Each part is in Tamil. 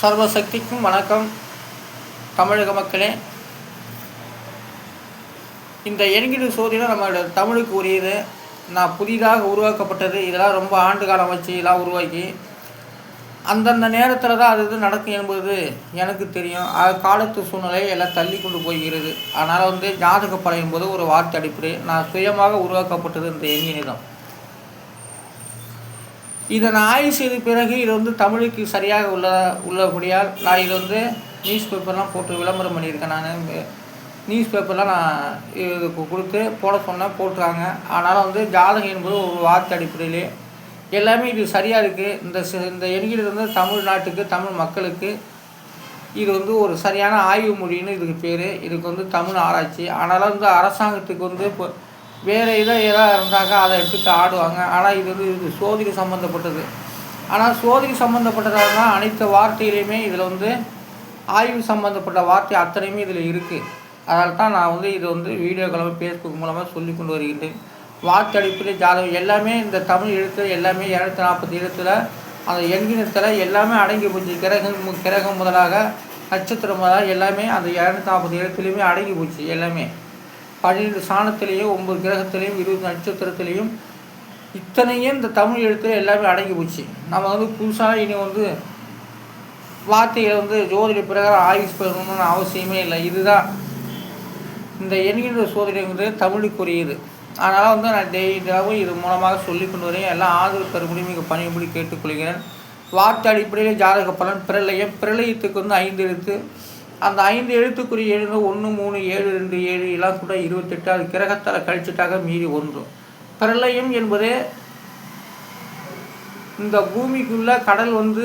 சர்வசக்திக்கும் வணக்கம் தமிழக மக்களே. இந்த எண்கிடு சோதனை நம்மளோட தமிழுக்கு உரியது. நான் புதிதாக உருவாக்கப்பட்டது. இதெல்லாம் ரொம்ப ஆண்டு காலம் வச்சு இதெல்லாம் உருவாக்கி. அந்தந்த நேரத்தில் தான் அது இது நடக்கும் என்பது எனக்கு தெரியும். அது காலத்து சூழ்நிலை எல்லாம் தள்ளி கொண்டு போகிறது அதனால் வந்து ஜாதக போது ஒரு வார்த்தை அடிப்படை. நான் சுயமாக உருவாக்கப்பட்டது இந்த எண்ணினிடம் இதை நான் ஆய்வு செய்த பிறகு இது வந்து தமிழுக்கு சரியாக உள்ள உள்ளபடியால் நான் இது வந்து நியூஸ் பேப்பர்லாம் போட்டு விளம்பரம் பண்ணியிருக்கேன். நான் நியூஸ் பேப்பர்லாம் நான் இது கொடுத்து போட சொன்னேன் போட்டுருக்காங்க அதனால் வந்து ஜாதகம் என்பது ஒரு வார்த்தை அடிப்படையிலே எல்லாமே இது சரியாக இருக்குது இந்த இந்த எண்கிறது வந்து தமிழ்நாட்டுக்கு தமிழ் மக்களுக்கு இது வந்து ஒரு சரியான ஆய்வு மொழின்னு இதுக்கு பேர். இதுக்கு வந்து தமிழ் ஆராய்ச்சி. ஆனாலும் வந்து அரசாங்கத்துக்கு வந்து இப்போ வேறு இதை ஏதாவது இருந்தாக்கா அதை எடுத்துட்டு ஆடுவாங்க. ஆனால் இது வந்து இது சோதிக்கு சம்மந்தப்பட்டது ஆனால் சோதிக்கு சம்மந்தப்பட்டதாக தான் அனைத்து வார்த்தையிலையுமே இதில் வந்து ஆய்வு சம்மந்தப்பட்ட வார்த்தை அத்தனையுமே இதில் இருக்குது அதனால் தான் நான் வந்து இது வந்து வீடியோ கிளம்பி ஃபேஸ்புக் மூலமாக சொல்லி கொண்டு வருகின்றேன். வார்த்தை அடிப்படையில் ஜாதகம் எல்லாமே இந்த தமிழ் எழுத்து எல்லாமே இரநூத்தி நாற்பது எழுத்தில் அந்த எண்கிணத்தில் எல்லாமே அடங்கி போச்சு. கிரகம் கிரகம் முதலாக நட்சத்திரம் முதலாக எல்லாமே அந்த இரநூத்தி நாற்பது எழுத்துலேயுமே அடங்கி போச்சு எல்லாமே. பன்னிரெண்டு சாணத்திலையும் ஒம்பது கிரகத்திலையும் இருபது நட்சத்திரத்திலையும் இத்தனையும் இந்த தமிழ் எழுத்துல எல்லாமே அடங்கி போச்சு. நம்ம வந்து புதுசாக இனி வந்து வார்த்தையை வந்து ஜோதிட பிரகாரம் ஆய்வு பண்ணணும்னு அவசியமே இல்லை. இதுதான் இந்த எண்கின்ற சோதனை வந்து தமிழுக்குரியது. அதனால் வந்து நான் டெய்லியாகவும் இது மூலமாக சொல்லி கொண்டு வரேன். எல்லாம் ஆதரவு தரும்படி மிக பணியும்படி கேட்டுக்கொள்கிறேன். வார்த்தை அடிப்படையில் ஜாதக பலன் பிரளயம் பிரளயத்துக்கு வந்து ஐந்து எழுத்து அந்த ஐந்து எழுத்துக்குரிய எழுந்து ஒன்று மூணு ஏழு ரெண்டு ஏழு எல்லாம் கூட இருபத்தெட்டு அது கிரகத்தால் கழிச்சிட்டாக மீறி ஒன்று. பிரளயம் என்பது இந்த பூமிக்குள்ள கடல் வந்து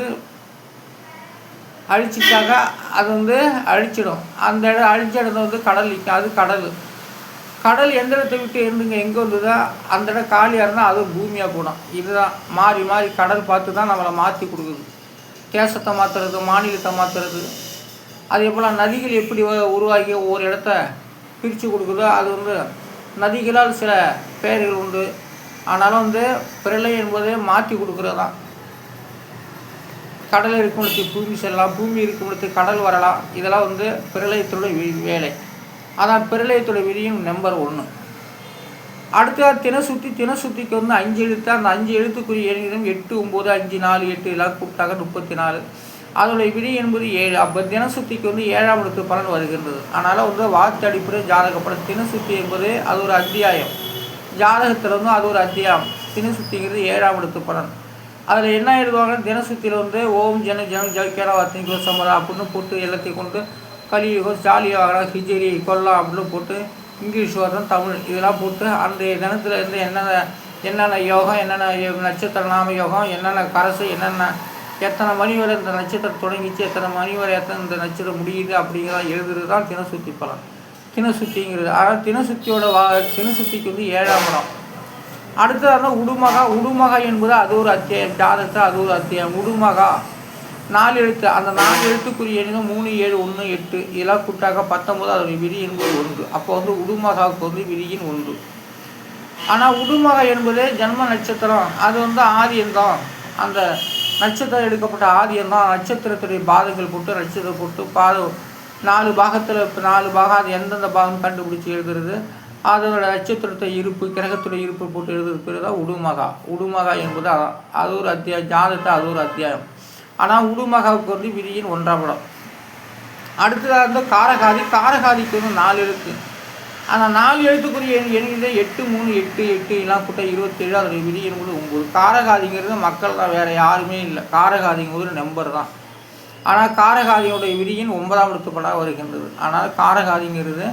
அழிச்சிட்டாக்க அது வந்து அழிச்சிடும். அந்த இடம் அழிச்ச இடத்துல வந்து கடல் நிற்கும் அது கடல். கடல் எந்த இடத்தை விட்டு இருந்துங்க எங்கே வந்ததோ அந்த இடம் காலியாக இருந்தால் அது பூமியாக போடும். இதுதான். மாறி மாறி கடல் பார்த்து தான் நம்மளை மாற்றி கொடுக்குது. தேசத்தை மாற்றுறது மாநிலத்தை மாற்றுறது அதே போல் நதிகள் எப்படி உருவாகி ஒவ்வொரு இடத்த பிரித்து கொடுக்குதோ அது வந்து நதிகளால் சில பெயர்கள் உண்டு. ஆனாலும் வந்து பிரளயம் என்பது மாற்றி கொடுக்குறது? தான் கடல் இருக்கும் இடத்துக்கு பூமி செல்லலாம். பூமி இருக்கும் இடத்துக்கு கடல் வரலாம். இதெல்லாம் வந்து பிரளயத்துடைய வி- வேலை. அதான் பிரளயத்துடைய விதியும் நம்பர் ஒன்று அடுத்த தினசுத்தி. தினசுத்திக்கு வந்து அஞ்சு எழுத்து. அந்த அஞ்சு எழுத்துக்குரிய எண்ணிடம் எட்டு ஒம்பது அஞ்சு நாலு எட்டு இதெல்லாம் கூப்பிட்டாங்க. முப்பத்தி நாலு. அதோடைய விதி என்பது ஏழு. அப்போ தினசுத்திக்கு வந்து ஏழாம் எழுத்து பலன் வருகின்றது. அதனால் வந்து வாத்து அடிப்படை ஜாதகப்படம் தினசுத்தி என்பது அது ஒரு அத்தியாயம். ஜாதகத்தில் வந்து அது ஒரு அத்தியாயம். தினசுத்திங்கிறது ஏழாம் இடத்து பலன். அதில் என்ன எழுதுவாங்க? தினசுத்தியில் வந்து ஓம் ஜன ஜனம் ஜல்கேரா வர்த்தினிக்கோ சம்மதம் அப்படின்னு போட்டு எல்லாத்தையும் கொண்டு கலியுகம் ஜாலியாக ஹிஜரி கொல்லா அப்படின்னு போட்டு இங்கிலீஷ் வரும் தமிழ் இதெல்லாம் போட்டு அன்றைய தினத்தில் இருந்து என்னென்ன என்னென்ன யோகம் என்னென்ன யோ- நட்சத்திர நாம யோகம் என்னென்ன கரசு என்னென்ன எத்தனை மணி வரை இந்த நட்சத்திரம் தொடங்கிச்சு எத்தனை மணி வரை எத்தனை இந்த நட்சத்திரம் முடியுது அப்படிங்கிறத எழுதுறது தான் தினசுத்தி பலன். தினசுத்திங்கிறது ஆனால் தினசுத்தியோட வா தினசுத்திக்கு வந்து ஏழாம் இடம். அடுத்ததாக உடுமகா உடுமகா என்பது அது ஒரு அத்தியாயம் ஜாதகத்தை அது ஒரு அத்தியாயம். உடுமகா நாலு எழுத்து அந்த நாலு எழுத்துக்குரிய எண்ணிலும் மூணு ஏழு ஒன்று எட்டு இதெல்லாம் கூட்டாக பத்தொம்போது அதனுடைய விதி என்பது ஒன்று. அப்போ வந்து உடுமகாவுக்கு வந்து விதியின் ஒன்று. ஆனால் உடுமகா என்பது ஜன்ம நட்சத்திரம் அது வந்து ஆதியந்தான் அந்த நட்சத்திரம் எடுக்கப்பட்ட ஆதியம் தான் நட்சத்திரத்துடைய பாதங்கள் போட்டு நட்சத்திரம் போட்டு பாதம் நாலு பாகத்தில் இப்போ நாலு பாகம் அது எந்தெந்த பாகம் கண்டுபிடிச்சி எழுதுறது? அதோட நட்சத்திரத்தை இருப்பு கிரகத்துடைய இருப்பு போட்டு எழுதுறது பேர் தான் உடுமகா. உடுமகா என்பது அது ஒரு அத்தியாயம் ஜாதத்தை அது ஒரு அத்தியாயம். ஆனால் உடுமகாவுக்கு வந்து விதியின் ஒன்றாம் படம் அடுத்ததாக வந்து காரகாதி காரகாதிக்கு வந்து நாலு இருக்குது ஆனால் நாலு எழுத்துக்குரிய எண் எட்டு மூணு எட்டு எட்டு எல்லாம் கூட்ட இருபத்தேழு அதோடைய விதி என்பது ஒம்பது காரகாதிங்கிறது மக்கள் தான் வேறு யாருமே இல்லை. காரகாதிங்கிறது ஒரு நம்பர் தான். ஆனால் காரகாதியோடைய விதியின் ஒன்பதாம் எழுத்துப்படாக வருகின்றது. ஆனால் காரகாதிங்கிறது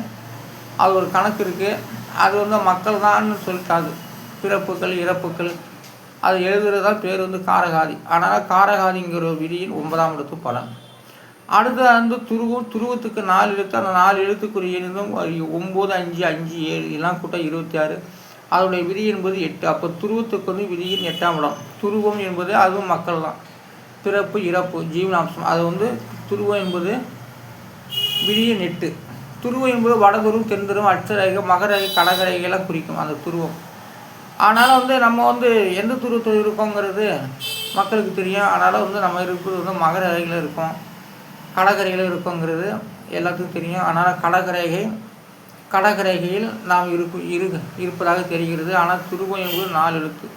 அது ஒரு கணக்கு இருக்குது அது வந்து மக்கள் தான் சொல்லிட்டாது. பிறப்புகள் இறப்புகள். அது எழுதுறது தான் பேர் வந்து காரகாதி. ஆனால் காரகாதிங்கிற விதியின் ஒன்பதாம் எழுத்து பலன் அடுத்து வந்து துருவம் துருவத்துக்கு நாலு எழுத்து அந்த நாலு எழுத்துக்குரிய எழுதும் ஒம்பது அஞ்சு அஞ்சு ஏழு எல்லாம் கூட்டம் இருபத்தி ஆறு அதனுடைய விதி என்பது எட்டு. அப்போ துருவத்துக்கு வந்து விதியின் எட்டாம் இடம். துருவம் என்பது அதுவும் மக்கள் தான். பிறப்பு இறப்பு ஜீவனாம்சம். அது வந்து துருவம் என்பது விதியின் எட்டு. துருவம் என்பது வடதுருவம் தென்துருவம் அச்சரேகை மகரேகை கடகரேகையெல்லாம் குறிக்கும் அந்த துருவம். ஆனாலும் வந்து நம்ம வந்து எந்த துருவத்தில் இருக்கோங்கிறது மக்களுக்கு தெரியும். அதனால் வந்து நம்ம இருக்கிறது வந்து மகரேகையில் இருக்கோம். கடகரையில் இருக்குங்கிறது எல்லாத்துக்கும் தெரியும். அதனால் கடகரேகை கடகரேகையில் நாம் இருப்பு இரு இருப்பதாக தெரிகிறது. ஆனால் துருவம் என்பது நாலு எழுத்து.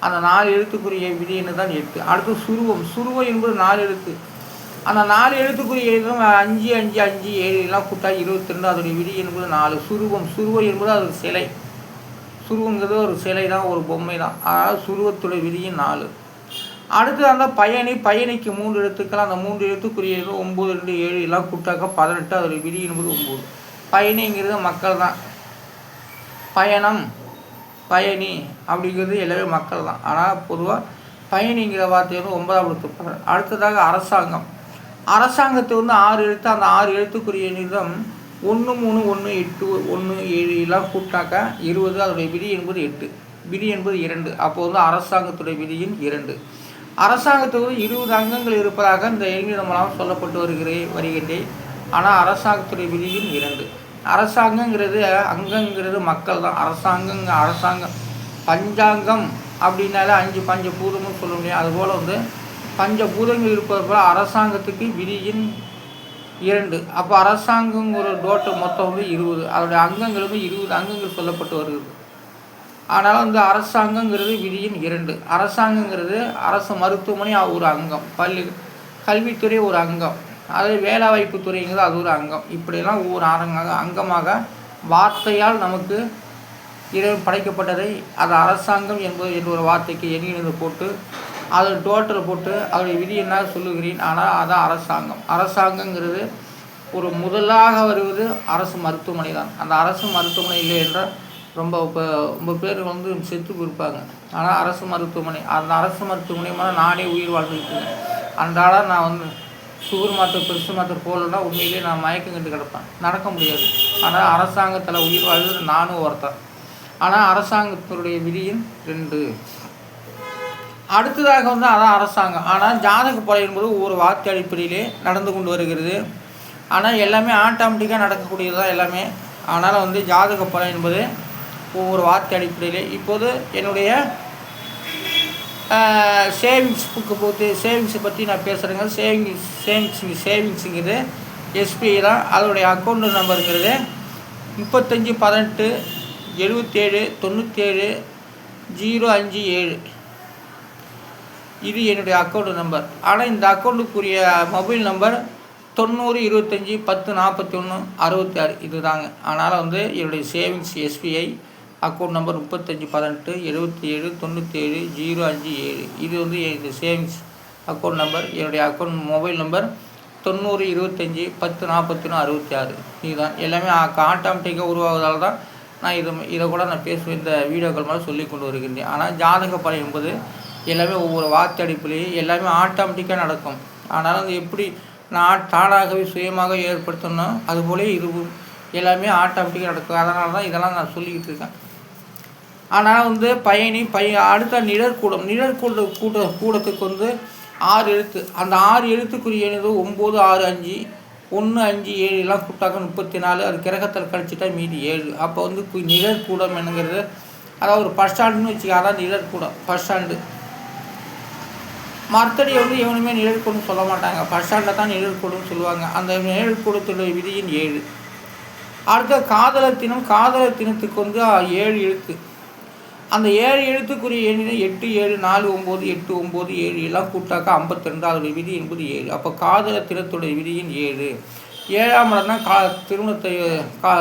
அந்த நாலு எழுத்துக்குரிய விதி தான் எட்டு. அடுத்து சுருவம். சுருவம் என்பது நாலு எழுத்து. அந்த நாலு எழுத்துக்குரிய எழுதும் அஞ்சு அஞ்சு அஞ்சு ஏழு எல்லாம் கூட்டா இருபத்தி ரெண்டு அதோடைய விதி என்பது நாலு. சுருவம். சுருவம் என்பது அது சிலை. சுருவங்கிறது ஒரு சிலை தான் ஒரு பொம்மை தான் அதாவது சுருவத்துடைய விதியும் நாலு. அடுத்து அந்த பயணி பயணிக்கு மூன்று எழுத்துக்கள் அந்த மூன்று எழுத்துக்குரிய ஒம்பது ரெண்டு ஏழு எல்லாம் கூட்டாக்க பதினெட்டு அதில் விதி என்பது ஒம்பது. பயணிங்கிறது மக்கள் தான் பயணம் பயணி அப்படிங்கிறது எல்லாமே மக்கள் தான் ஆனால் பொதுவாக பயணிங்கிற வார்த்தை வந்து ஒன்பதாம் எழுத்து அடுத்ததாக அரசாங்கம். அரசாங்கத்தை வந்து ஆறு எழுத்து அந்த ஆறு எழுத்துக்குரிய நிதம் ஒன்று மூணு ஒன்று எட்டு ஒன்று ஏழு எல்லாம் கூட்டாக்க இருபது அதோடைய விதி என்பது எட்டு. விதி என்பது இரண்டு. அப்போது வந்து அரசாங்கத்துடைய விதியின் இரண்டு. அரசாங்கத்துக்கு இருபது அங்கங்கள் இருப்பதாக இந்த எண்ணிடம் மூலம் சொல்லப்பட்டு வருகிறேன் வருகிறது ஆனால் அரசாங்கத்துடைய விதியும் இரண்டு. அரசாங்கங்கிறது அங்கங்கிறது மக்கள் தான். அரசாங்கம் அரசாங்கம். பஞ்சாங்கம் அப்படின்னாலே அஞ்சு பஞ்ச பூதமும் சொல்ல முடியும். அதுபோல் வந்து பஞ்ச பூதங்கள் இருப்பது போல் அரசாங்கத்துக்கு விதியின் இரண்டு. அப்போ அரசாங்கம் ஒரு டோட்டு மொத்தம் வந்து இருபது. அதோடைய அங்கங்கள் வந்து இருபது அங்கங்கள் சொல்லப்பட்டு வருகிறது. ஆனால் வந்து அரசாங்கங்கிறது விதியின் இரண்டு. அரசாங்கங்கிறது அரசு மருத்துவமனை ஒரு அங்கம். பள்ளி கல்வித்துறை ஒரு அங்கம். அதே வேலைவாய்ப்பு துறைங்கிறது அது ஒரு அங்கம். இப்படியெல்லாம் ஒவ்வொரு அரங்க அங்கமாக வார்த்தையால் நமக்கு இரவு படைக்கப்பட்டதை அது அரசாங்கம் என்பது என்ற ஒரு வார்த்தைக்கு எண்ணிலிருந்து போட்டு அதில் டோட்டல் போட்டு அதோடைய விதி என்ன சொல்லுகிறேன். ஆனால் அதான் அரசாங்கம். அரசாங்கங்கிறது ஒரு முதலாக வருவது அரசு மருத்துவமனை தான். அந்த அரசு மருத்துவமனை இல்லை என்றால் ரொம்ப இப்போ ரொம்ப பேர் வந்து செத்து போயிருப்பாங்க. ஆனால் அரசு மருத்துவமனை அந்த அரசு மருத்துவமனை மேலே நானே உயிர் வாழ்ந்துக்கிட்டு அன்றாட நான் வந்து சுகர் மாத்திரை பெருசு மாத்திரை போகலன்னா உண்மையிலேயே நான் மயக்கம் கண்டு கிடப்பேன். நடக்க முடியாது. ஆனால் அரசாங்கத்தில் உயிர் வாழ்வது நானும் ஒருத்தன். ஆனால் அரசாங்கத்தினுடைய விதியின் ரெண்டு. அடுத்ததாக வந்து அதான் அரசாங்கம். ஆனால் ஜாதக பலை என்பது ஒவ்வொரு வார்த்தை அடிப்படையிலே நடந்து கொண்டு வருகிறது. ஆனால் எல்லாமே ஆட்டோமேட்டிக்காக நடக்கக்கூடியது தான் எல்லாமே. ஆனால் வந்து ஜாதக பலன் என்பது ஒவ்வொரு வார்த்தை அடிப்படையிலே. இப்போது என்னுடைய சேவிங்ஸ் புக்கு போட்டு சேவிங்ஸை பற்றி நான் பேசுகிறேங்க சேவிங்ஸ் சேவிங்ஸ் சேவிங்ஸுங்கிறது எஸ்பிஐ தான். அதோடைய அக்கௌண்ட் நம்பருங்கிறது முப்பத்தஞ்சு பதினெட்டு எழுபத்தேழு தொண்ணூற்றேழு ஜீரோ அஞ்சு ஏழு. இது என்னுடைய அக்கௌண்ட் நம்பர் ஆனால் இந்த அக்கௌண்ட்டுக்குரிய மொபைல் நம்பர் தொண்ணூறு இருபத்தஞ்சி பத்து நாற்பத்தி ஒன்று அறுபத்தி ஆறு இது தாங்க அதனால் வந்து என்னுடைய சேவிங்ஸ் எஸ்பிஐ அக்கௌண்ட் நம்பர் முப்பத்தஞ்சு பதினெட்டு எழுபத்தி ஏழு தொண்ணூற்றி ஏழு ஜீரோ அஞ்சு ஏழு. இது வந்து என்னுடைய சேவிங்ஸ் அக்கௌண்ட் நம்பர். என்னுடைய அக்கௌண்ட் மொபைல் நம்பர் தொண்ணூறு இருபத்தஞ்சி பத்து நாற்பத்தொன்று அறுபத்தி ஆறு இதுதான். எல்லாமே ஆட்டோமேட்டிக்காக உருவாவதால் தான் நான் இது இதை கூட நான் பேசுவேன் இந்த வீடியோக்கள் மேலே சொல்லி கொண்டு வருகின்றேன். ஆனால் ஜாதக பலம் என்பது எல்லாமே ஒவ்வொரு வார்த்தை எல்லாமே ஆட்டோமேட்டிக்காக நடக்கும். அதனால் வந்து எப்படி நான் தானாகவே சுயமாக ஏற்படுத்தணும் அதுபோலே இது எல்லாமே ஆட்டோமேட்டிக்காக நடக்கும். அதனால தான் இதெல்லாம் நான் சொல்லிக்கிட்டு இருக்கேன். ஆனால் வந்து பயணி பய அடுத்த நிழற்கூடம் நிழற்கூட கூட்ட கூடத்துக்கு வந்து ஆறு எழுத்து. அந்த ஆறு எழுத்துக்குரிய எழுது ஒம்பது ஆறு அஞ்சு ஒன்று அஞ்சு ஏழு எல்லாம் கூட்டாக்க முப்பத்தி நாலு. அது கிரகத்தில் கழிச்சிட்டா மீதி ஏழு. அப்போ வந்து நிழற்கூடம் என்னங்கிறது அதாவது ஒரு பஸ் ஸ்டாண்டுன்னு வச்சுக்க அதான் நிழற்கூடம் பஸ் ஸ்டாண்டு. மற்றடி வந்து எவனுமே நிழற்கூடம்னு சொல்ல மாட்டாங்க. பஸ் ஸ்டாண்டில் தான் நிழற்கூடம்னு சொல்லுவாங்க. அந்த நிழற்கூடத்துடைய விதியின் ஏழு. அடுத்த காதலர் தினம் காதலர் தினத்துக்கு வந்து ஏழு எழுத்து. அந்த ஏழு எழுத்துக்குரிய எண்ணினை எட்டு ஏழு நாலு ஒம்பது எட்டு ஒம்பது ஏழு எல்லாம் கூட்டாக்கா ஐம்பத்தி அதோடைய விதி என்பது ஏழு. அப்போ காதல திறத்துடைய விதியின் ஏழு. ஏழாம் இடம் தான் கா திருமணத்தை கா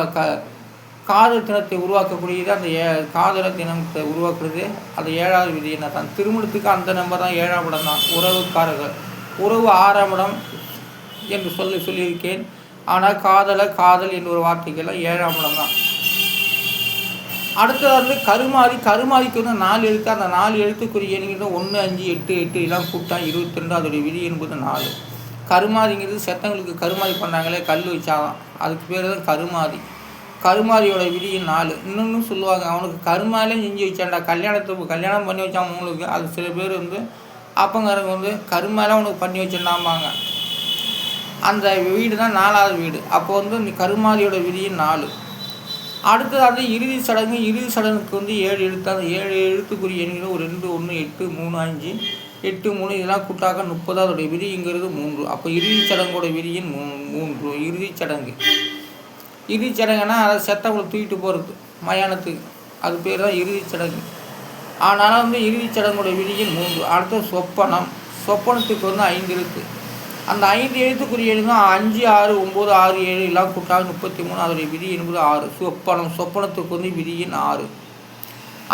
காதல் தினத்தை உருவாக்கக்கூடியது. அந்த ஏ காதலர் தினத்தை உருவாக்குறது. அந்த ஏழாவது விதி என்ன தான்? திருமணத்துக்கு அந்த நம்பர் தான் ஏழாம் இடம் தான். உறவுக்காரர்கள். உறவு ஆறாம் இடம் என்று சொல்லி சொல்லியிருக்கேன். ஆனால் காதலை காதல் என்ற ஒரு வார்த்தைக்கெல்லாம் ஏழாம் இடம் தான். அடுத்தது வந்து கருமாதி கருமாதிக்கு வந்து நாலு எழுத்து அந்த நாலு எழுத்துக்குரிய எண்ணிக்கை ஒன்று அஞ்சு எட்டு எட்டு எல்லாம் கூட்டா இருபத்தி ரெண்டு அதோடைய விதி என்பது நாலு. கருமாதிங்கிறது செத்தங்களுக்கு கருமாதி பண்ணாங்களே கல் வச்சாதான். அதுக்கு பேர் தான் கருமாதி கருமாதியோட விதியும் நாலு. இன்னொன்று சொல்லுவாங்க அவனுக்கு கருமாலே செஞ்சு வச்சான்டா கல்யாணத்துக்கு கல்யாணம் பண்ணி வச்சான் அவங்களுக்கு அது சில பேர் வந்து அப்பங்காரங்க வந்து கருமாலாம் அவனுக்கு பண்ணி வச்சிருந்தாம்பாங்க. அந்த வீடு தான் நாலாவது வீடு. அப்போ வந்து கருமாதியோட விதியும் நாலு. அடுத்தது இறுதி சடங்கு இறுதி சடங்குக்கு வந்து ஏழு எழுத்து அந்த ஏழு எழுத்துக்குரிய எண்கள் ஒரு ரெண்டு ஒன்று எட்டு மூணு அஞ்சு எட்டு மூணு இதெல்லாம் கூட்டாக முப்பது அதோடைய விதிங்கிறது மூன்று. அப்போ இறுதி சடங்கோட விதியின் மூ மூன்று இறுதிச் சடங்கு. இறுதி சடங்குனா அதை செத்தவங்களை தூக்கிட்டு போகிறது மயானத்துக்கு. அது பேர் தான் இறுதிச் சடங்கு. ஆனாலும் வந்து இறுதி சடங்கோட விதியின் மூன்று. அடுத்தது சொப்பனம். சொப்பனத்துக்கு வந்து ஐந்து எழுத்து. அந்த ஐந்து எழுத்துக்குரிய எழுதுனா அஞ்சு ஆறு ஒம்பது ஆறு ஏழு எல்லாம் கூட்டாக முப்பத்தி மூணு அதோடைய விதி என்பது ஆறு. சொப்பனம் சொப்பனத்துக்கு வந்து விதியின் ஆறு.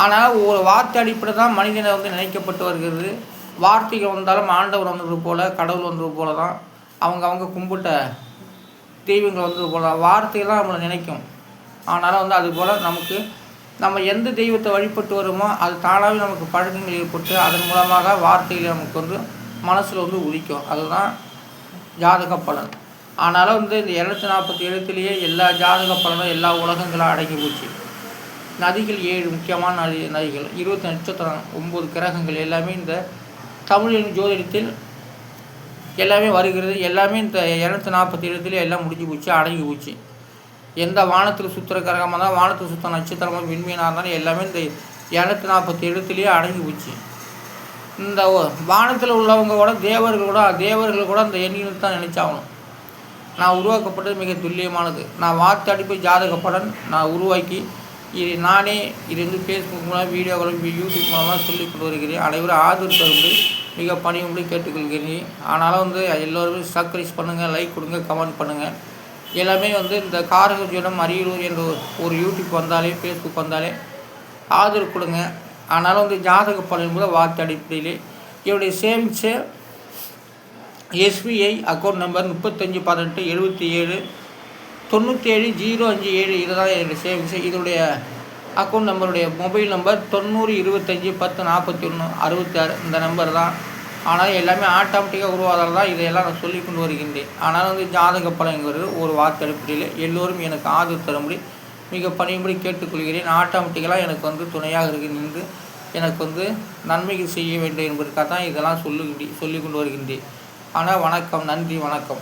ஆனால் ஒரு வார்த்தை அடிப்படை தான் மனிதனை வந்து நினைக்கப்பட்டு வருகிறது. வார்த்தைகள் வந்தாலும் ஆண்டவர் வந்தது போல் கடவுள் வந்தது போல தான் அவங்க அவங்க கும்பிட்ட தெய்வங்கள் வந்தது போல வார்த்தைகள் தான் நம்மளை நினைக்கும். ஆனாலும் வந்து அது போல் நமக்கு நம்ம எந்த தெய்வத்தை வழிபட்டு வருமோ அது தானாகவே நமக்கு பழக்கங்கள் ஏற்பட்டு அதன் மூலமாக வார்த்தைகள் நமக்கு வந்து மனசில் வந்து உதிக்கும். அதுதான் ஜாதக பலன். ஆனாலும் வந்து இந்த இரநூத்தி நாற்பத்தி எழுத்துலேயே எல்லா ஜாதக பலனும் எல்லா உலகங்களும் அடங்கி போச்சு. நதிகள் ஏழு முக்கியமான நதி நதிகள். இருபத்தி நட்சத்திரம் ஒம்பது கிரகங்கள் எல்லாமே இந்த தமிழின் ஜோதிடத்தில் எல்லாமே வருகிறது. எல்லாமே இந்த இரநூத்தி நாற்பத்தி எழுத்துல எல்லாம் முடிஞ்சு போச்சு அடங்கி போச்சு. எந்த வானத்தில் சுற்றுற கிரகமாக இருந்தால் வானத்தில் சுற்ற நட்சத்திரமாக விண்மீனாக இருந்தாலும் எல்லாமே இந்த இரநூத்தி நாற்பத்தி எழுத்துலேயே அடங்கி போச்சு. இந்த வானத்தில் உள்ளவங்க கூட தேவர்கள் கூட தேவர்கள் கூட அந்த எண்ணில் தான் நினச்சாகணும். நான் உருவாக்கப்பட்டது மிக துல்லியமானது. நான் வாத்து அடிப்பை ஜாதக நான் உருவாக்கி இது நானே இது வந்து ஃபேஸ்புக் மூலம் வீடியோக்களும் யூடியூப் மூலமாக சொல்லிக் கொண்டு வருகிறேன். அனைவரும் ஆதரவு தரும்படி மிக பணியும்படி கேட்டுக்கொள்கிறேன். ஆனாலும் வந்து எல்லோருமே சப்ஸ்கிரைஸ் பண்ணுங்கள் லைக் கொடுங்க கமெண்ட் பண்ணுங்கள் எல்லாமே வந்து இந்த காரகஜனம் அரியலூர் என்ற ஒரு யூடியூப் வந்தாலே ஃபேஸ்புக் வந்தாலே ஆதரவு கொடுங்க. அதனால் வந்து ஜாதக பலன் என்பது வாக்கு அடிப்படையிலே என்னுடைய சேவிங்ஸு எஸ்பிஐ அக்கௌண்ட் நம்பர் முப்பத்தஞ்சு பதினெட்டு எழுபத்தி ஏழு தொண்ணூற்றி ஏழு ஜீரோ அஞ்சு ஏழு இதுதான் என்னுடைய சேவிங்ஸு இதனுடைய அக்கௌண்ட் நம்பருடைய மொபைல் நம்பர் தொண்ணூறு இருபத்தஞ்சி பத்து நாற்பத்தி ஒன்று அறுபத்தி ஆறு இந்த நம்பர் தான். ஆனால் எல்லாமே ஆட்டோமேட்டிக்காக உருவாதால் தான் இதையெல்லாம் நான் சொல்லி கொண்டு வருகின்றேன். ஆனால் வந்து ஜாதக பலங்கிறது ஒரு வார்த்தை எல்லோரும் எனக்கு ஆதரவு தரும்படி மிக பணியும்படி கேட்டுக்கொள்கிறேன். ஆட்டோமேட்டிக்கலாக எனக்கு வந்து துணையாக இருக்கின்றது எனக்கு வந்து நன்மைகள் செய்ய வேண்டும் என்பதற்காக தான் இதெல்லாம் சொல்லி சொல்லி கொண்டு வருகின்றேன். ஆனால் வணக்கம். நன்றி. வணக்கம்.